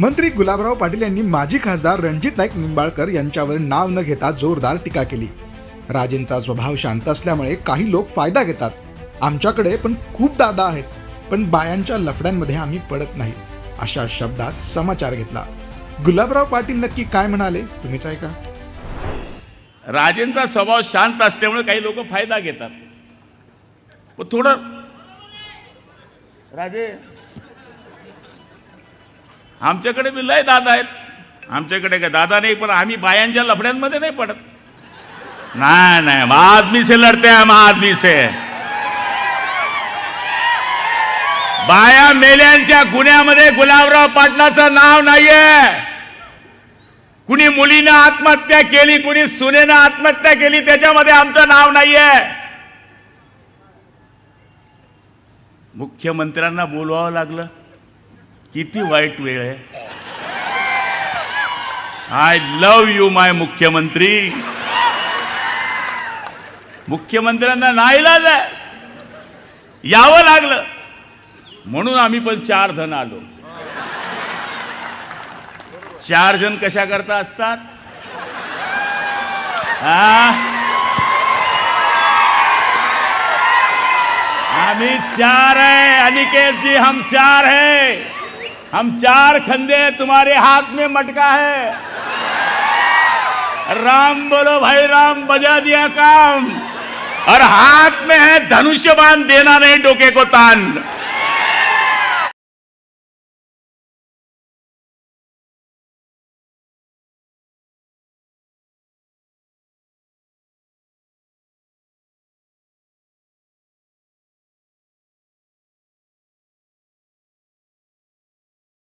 मंत्री गुलाबराव पाटील यांनी माजी खासदार रणजित नाईक निंबाळकर यांच्यावर नाव न घेता जोरदार टीका केली. राजेंचा स्वभाव शांत असल्यामुळे काही लोक फायदा घेतात. आमच्याकडे पण खूप दादा आहेत पण बायांच्या लफड्यांमध्ये आम्ही पडत नाही अशा शब्दात समाचार घेतला. गुलाबराव पाटील नक्की काय म्हणाले तुम्हीच ऐका. राजेंचा स्वभाव शांत असल्यामुळे काही लोक फायदा घेतात. पण थोडं राजे आमच्याकडे बी लय दादा आहेत. आमच्याकडे काय दादा नाही पण आम्ही बायांच्या लफड्यांमध्ये नाही पडत. नाही नाही मग आदमी से लढते हम आदमी से. बाया मेल्यांच्या गुन्ह्यामध्ये गुलाबराव पाटलाचं नाव नाहीये. कुणी मुलीनं आत्महत्या केली कुणी सुनेनं आत्महत्या केली त्याच्यामध्ये आमचं नाव नाहीये. मुख्यमंत्र्यांना बोलवावं लागलं. किती वाईट वेळ आहे. आय लव यू माय मुख्यमंत्री. मुख्यमंत्र्यांना नाईलाज आहे यावं लागलं. म्हणून आम्ही पण चार जण आलो. चार जण कशा करता असतात? हा? आम्ही चार आहे अनिकेत जी हम चार है. हम चार खंदे तुम्हारे हाथ में मटका है। राम बोलो भाई, राम, बजा दिया काम। और हाथ में है धनुष्य बाँध देना नहीं डोके को तान।